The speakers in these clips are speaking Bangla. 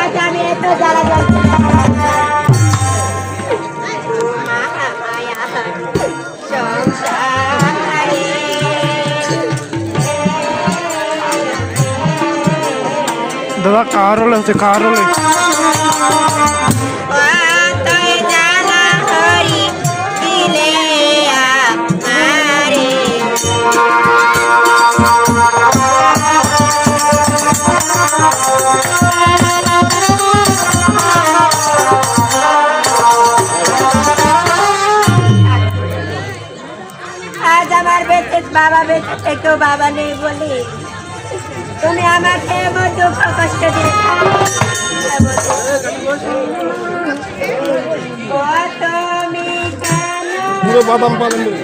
আজ আমি এত জ্বালা দাদা কার হলে হচ্ছে কার হলে। বেঁচে থেকেও বাবা নেই বলি তুমি আমাকে এমন দুঃখ কষ্ট বাদাম পালন করে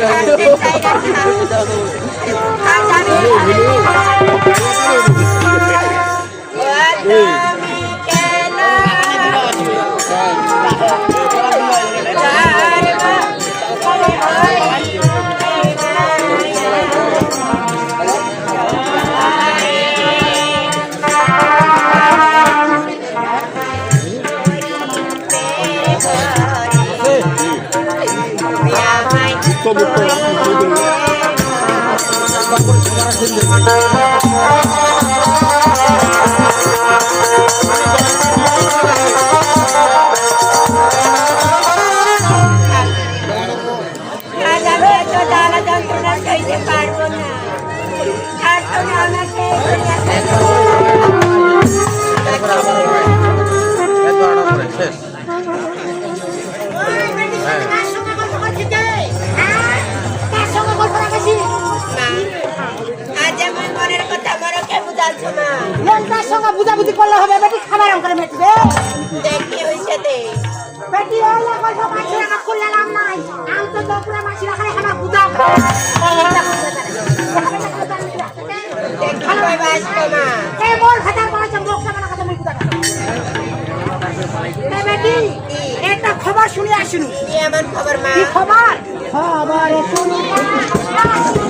এভাবে ছিল সঙ্গে বুঝাবুঝি করলে হবে বেটি খাবার করে মেটবে দেখি হয়েছে দে। বেটি ওলা কইছো মাছি রাখা খুললে নাম নাই। আম তো দপুরা মাছি রাখা খাবার বুঝাও দেখি কই বাসবো মা এই মোর খাতার করেছে মুখ কেমন কথা মুখ বুঝা বেটি একটা খবর শুনে আসুন এমন খবর মা? কি খবর? খবর শুনি আমার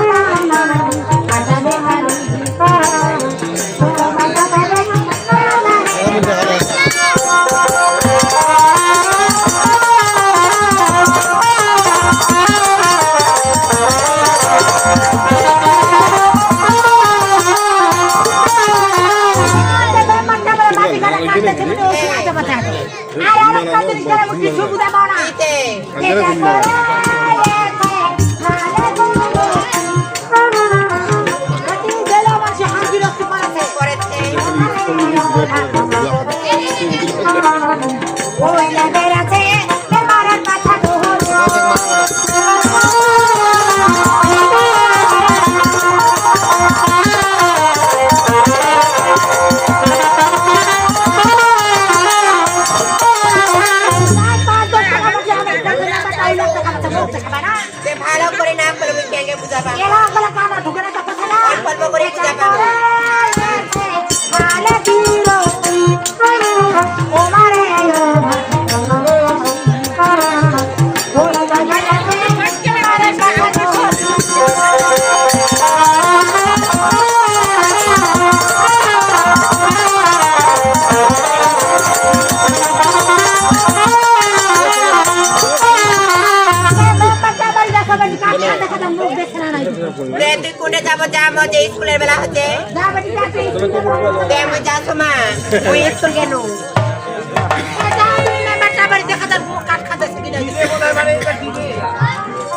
আমার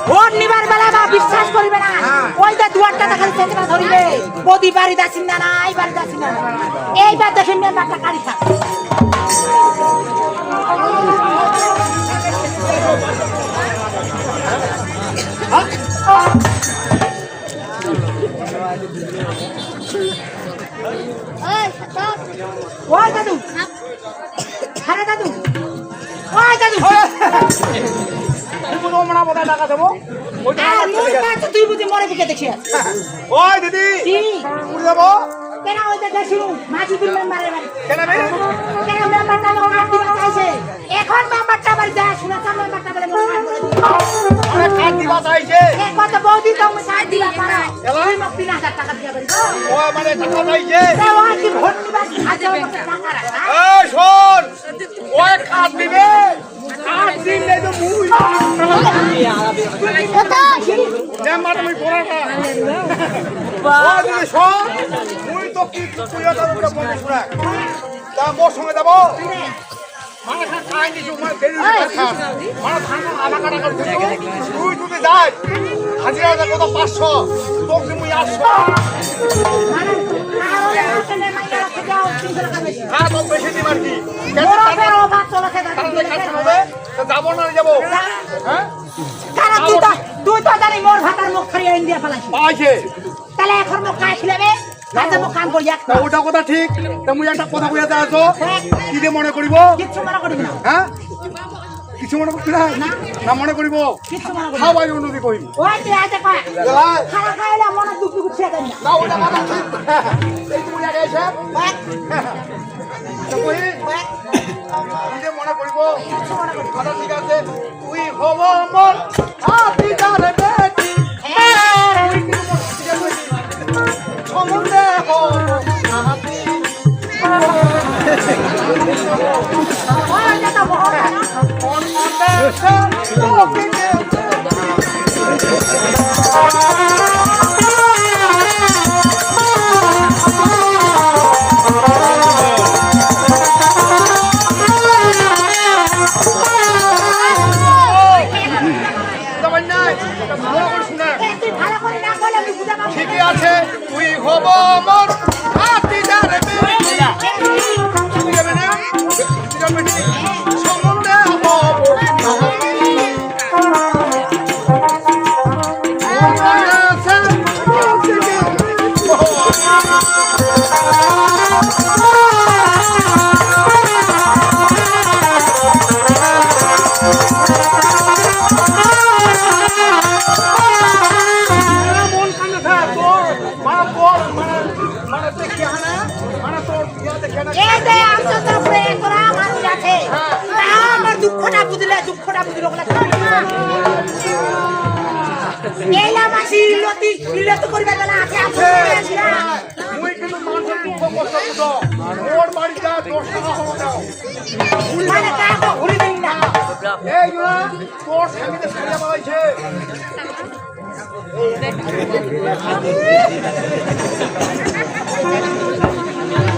ভোট নিবার বেলা বা বিশ্বাস করিবে না। ওই দুয়ারটা দেখালে চেতনা ধরিবে। বদি বাড়ি দাসিন না এই বাড়ি না এইবার দেখেন মেম্বারটা কারি থাক ওই দাদু আর মোর কাছে তুই বুঝি মরে দিকে দেখিস ওই দিদি উড়ে যাব কেন ওই যে দেখিনু মাঝি দিন মেম্বারের বাড়ি। কেন কেন মেম্বারটা আমার হাত দিবা এখন মেম্বারটা বাড়ি যায় শুনে তো মেম্বারটা বলে মনে করে অনেক খাট দিবা এ কত বৌদি তো আমি সাইড দিবা পারো তুই মোক তিন হাজার টাকা দিয়া বাড়ি। ও মানে টাকা চাইছে তে ওই কি ভোট নিবা হাজার টাকা রাখা। এই শোন ওই খাট দিবে। মোর সঙ্গে যাব মানে খাই দিছু মানে দেরি খাট মানে ধান আধা কাটা করে তুই যদি যাই হাজিরা যা কত পাঁচশো তোকে মুই আটশো হ্যাঁ যাব না যাব। হ্যাঁ? তুই তো জানি মোর ভাতার মুখ ইন্ডিয়া তাহলে এখন মুখ কাজে ওটা কথা ঠিক। তুমি মুই একটা কথা বুঝাতে আসো কি মনে করিব? কিচ্ছু মনে করিব না। হ্যাঁ? কিছু মনে করবি না না মনে করিব মনে। খাওয়াই উন্নতি করিব ওই তুই আইতে কয় খানা খাইলে মনে দুঃখ দুঃখ ছেড়ে দেন না না ওটা কথা এই তুমি আগে এসে তা কই কি দিয়ে মনে করিব কথা ঠিক আছে তুই হব মন হাতি যারে বেটি তুই কিন্তু মোর ঠিক আছে সমুদ্রে হব হাতি ওই যেটা বহর না মন লতি বিলত করিবে না আছে আছে মুই কিন্তু মানুষের দুঃখ কষ্ট বুঝো। ওর বাড়ি যা দশ টাকা হলো দাও। মানে কাকে ঘুরি দিন না। এই না তোর স্বামীতে সারিয়া বাড়াইছে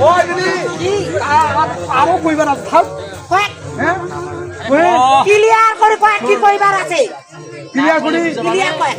ওই দিদি আ- আ- আরও কইবার আছে থাক। হ্যাঁ? ক্লিয়ার করে কয়েক কি কইবার আছে? ক্লিয়ার করি? ক্লিয়ার কয়েক।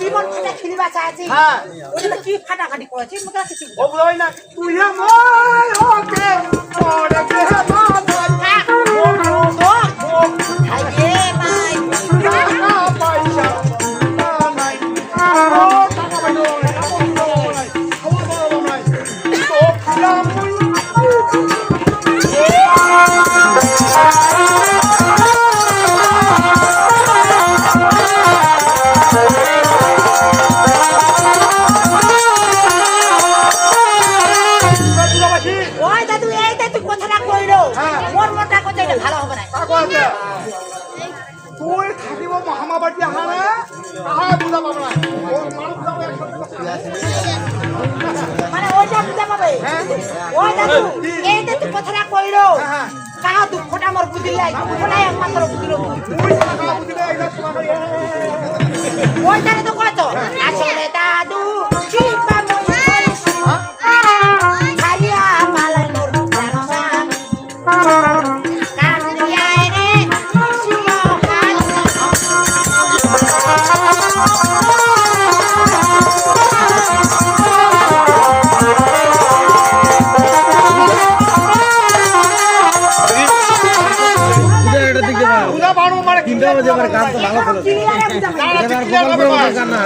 জীবন ফাটা খেলিবা চাইছি কি ফাটাফাটি করেছি মোটা কিছু না। তুই আমার দাদু এই দাদু কথাটা কইলো হ্যাঁ। মোর মোটা কথা ভালো হবে না। তুই থাকিব মহামাবাটি আহা না আহা বুঝা পাব না। ওর মানুষ যাব মানে ওইটা বুঝা পাবে? হ্যাঁ। ওই দাদু এই দাদু কথাটা কইলো হ্যাঁ। কাহা দুঃখটা একমাত্র বুঝিল ওই দাদু তো কত আসলে বাজে আবার গান তো ভালো করে না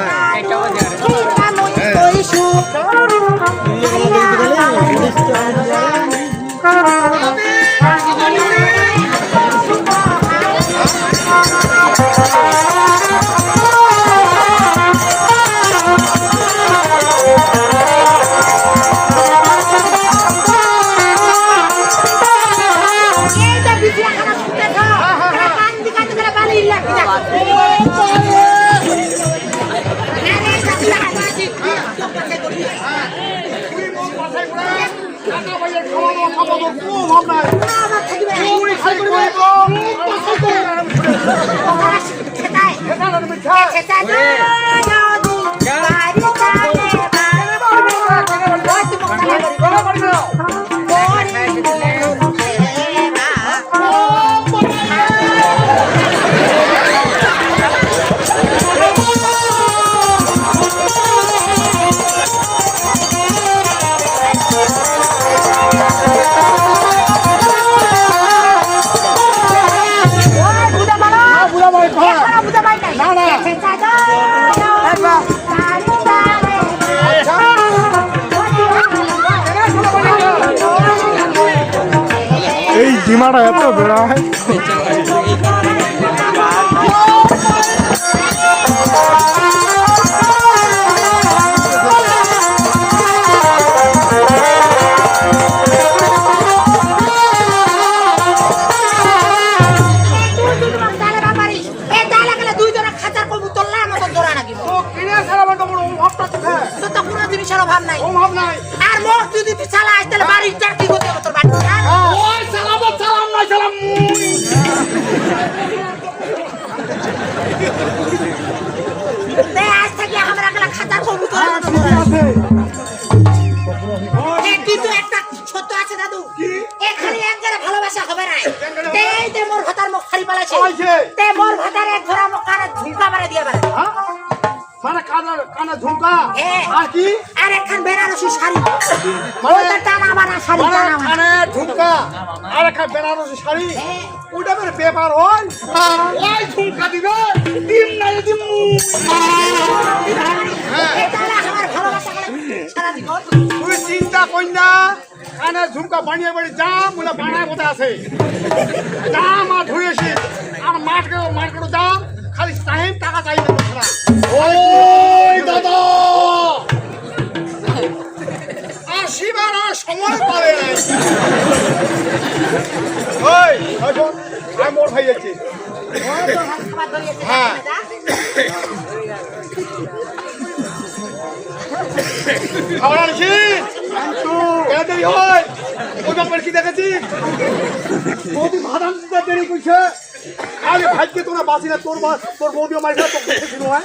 এই ডিমাটা এত বেড়ায় কি? আর একখান বেনারসি শাড়ি। মানে- ওইটা টানা বানা শাড়ি মানে টানা বানা কানে ঝুমকা আর একটা বেনারসি শাড়ি। ওটা মানে হয়। ওই ঝুমকা দিবে। দিন তুই চিন্তা কই না। কানে ঝুমকা বানিয়ে বাড়ি যা বলে বানায় কথা আছে? যা মা ধুয়েছি আর মার্কেট মার্কেট যা খালি টাইম টাকা চাই না। ওই দাদা! আসিবার আর সময় পাবে নাই ওই আমি মোর ভাই ধরিয়েছে হ্যাঁ। খাবার আনছি। কেন দেরি হয়। ওই ব্যাপার কি দেখেছি? বৌদি ভাত আনতে দেরি করছে আরে ভাইকে তোরা বাসি না, তোর তোর বৌদিও মারি না দেখেছিল হ্যাঁ।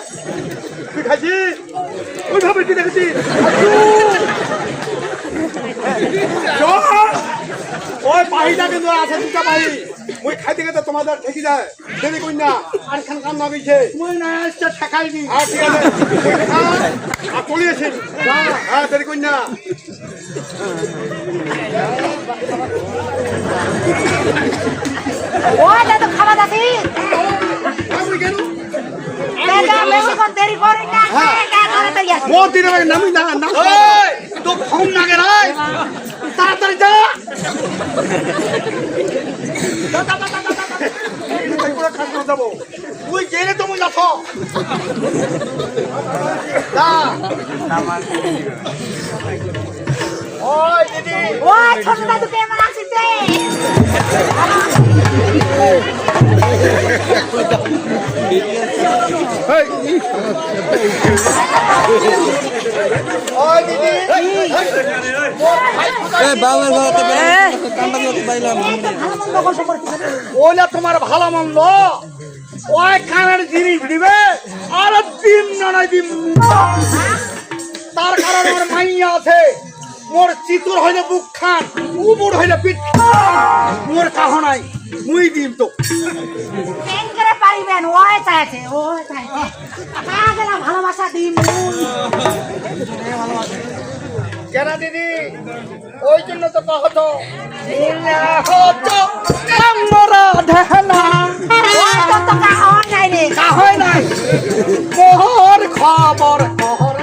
তুই খাইছি? ওই ব্যাপার দেখেছি? ওই পাহিটা কিন্তু আছে দুটা পাহি। মুই খাইতে গেতে তোমাদের ঠেকি যায়। দেরি কই না। আর খান কাম না মুই না আসছে ঠেকাই দি আর ঠিক আছে। আর হ্যাঁ দেরি কই না। কেন? দেখা মেমন কোন দেরি করি না দেখা করে মো দিনে লাগে নামি না না তো ফোন লাগে রাই তাড়াতাড়ি যা। তুই গেলে তো মুই যাচ্ছ ওই আছিস রে ওই দিদি বাউের ঘরতে কান্ডা করতে পাইলাম ভালো মন্দ গল্প তোমার ভালো মন্দ। ওই জিনিস দিবে, আর দিন নয় দিন। তার কারণে আমার মাইয়া আছে। মোর চিতুর হইলে বুক খান উবুর হইলে পিঠ খান। মোর কাহ নাই মুই দিম তো। করে পারিবেন ওই চাইছে ওই চাইছে না ভালোবাসা দিন কেন দিদি ওই জন্য তো কহতো হতো আমরা ঢেলা কাহন নাই রে। কাহয় নাই। মোহর খবর খবর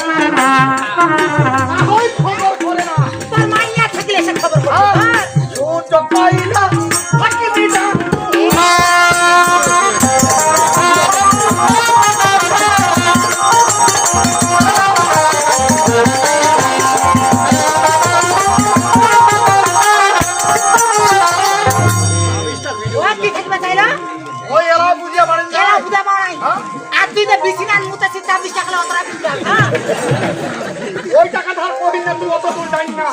সে খবর করবি সূর্য পাইলা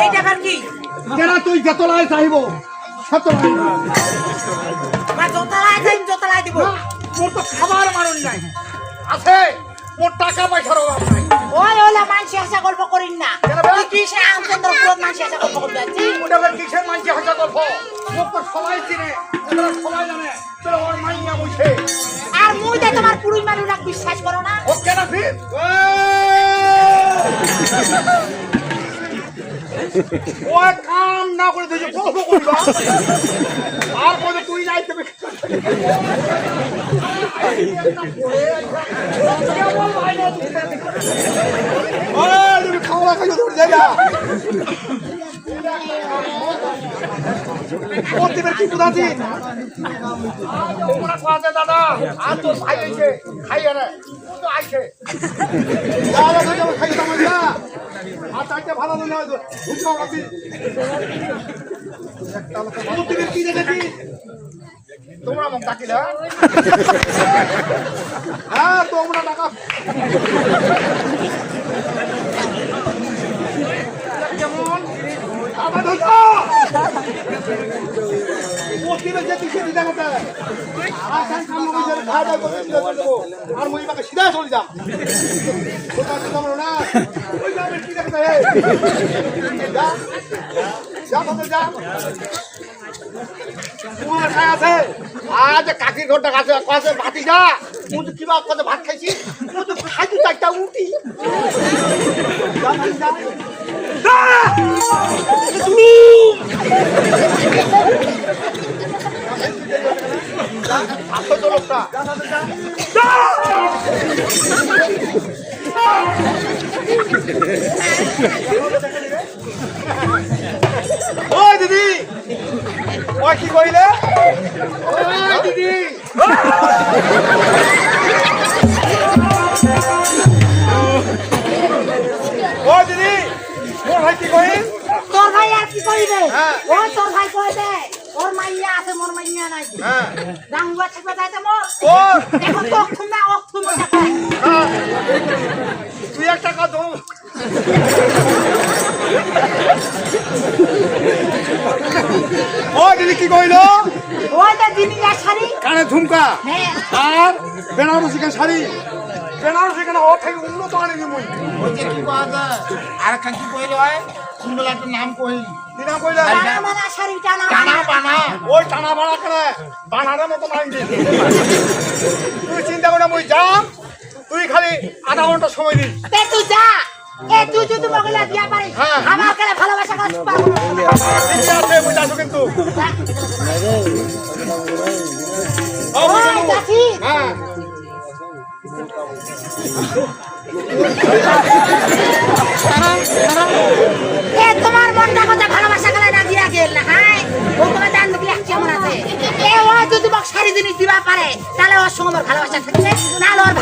এই টাকার কি? কেন তুই যতলায় চাহিব সতলাই বা জোতলায় যাই জোতলায় দিব। মোর তো খাবার মারণ নাই। আছে মোর টাকা পয়সার অভাব নাই। ওই ওলা মানসি আশা গল্প করিন না। তুই কি সে আমচন্দ্র পুরত মানসি আশা গল্প করবি আছি ওটা আবার কিসের মানছে হাসা গল্প? মোক তো সবাই চিনে ওরা সবাই জানে তোর ওর মাইয়া বুঝে আর মুই যে তোমার পুরুষ মানুষ বিশ্বাস করো না। ও কেন ফির? ও কাম না করে দিয়েছে গল্প করবা আর বলে তুই যাই তুমি খাওয়া খাইও ধরে যাই না প্রতিবার কি বুঝাচ্ছি দাদা আর তোর ভাই আইছে খাই আরে তো আইছে। দাদা খাই যাব খাই যাব না আর চারটে ভালো মনে হয় ঢুকাও রাখি প্রতিবার কি দেখেছি? তোমরা মুখ ডাকিলে হ্যাঁ? তোমরা ডাকা। কেমন আবার ধরো। প্রতিবার যে দিকে দিতে আর আর মুই বাকে সিধা চলে যাম না। আছে আজ কাকির ঘরটা কাছে কাছে ভাতি যা মুই তো কিবা কত ভাত খাইছি মুই তো খাইছি চারটা উঠি আসো তো লোকটা ওই দিদি! ওই কি কইলে? ওই দিদি! ওই দিদি! মোর ভাই কি কইল তোর ভাই আর কি কইবে? হ্যাঁ। ও তোর ভাই কইবে ওর মাইয়া আছে মোর মাইয়া নাই। হ্যাঁ। ডাঙ্গুয়া থাকবে যাইতে মোর। ওর এখন তো অক্ষুম না। তুই এক টাকা দো ও দিদি কি কইলো? ওই যে দিনিয়া শাড়ি? কানে ঝুমকা হ্যাঁ। আর বেনারসি কেন শাড়ি? বেনারসি কেন? ও থেকে উন্নত আনি মুই। আর একখান কি কইল হয়? সুন্দর একটা নাম কইল। দিনা কইলা? টানা মানা শাড়ি টানা টানা পানা ওই টানা বাড়া করে বানানোর মতো মাইন তুই চিন্তা করে মুই যাম তুই খালি আধা ঘণ্টা সময় দিস। তুই যা। এ তুই যদি মগলা দিয়া পারিস হ্যাঁ। আমার কাছে ভালোবাসা কাজ পাবো ঠিকই আছে কিন্তু। হ্যাঁ। এ তোমার মনটা কথা ভালোবাসা গেলে না দিয়া গেল না হ্যাঁ। ও তোমার জান দেখলে কেমন আছে। এ ও যদি মগ শাড়ি জিনিস দিবা পারে তাহলে ওর সঙ্গে আমার ভালোবাসা থাকবে না ওর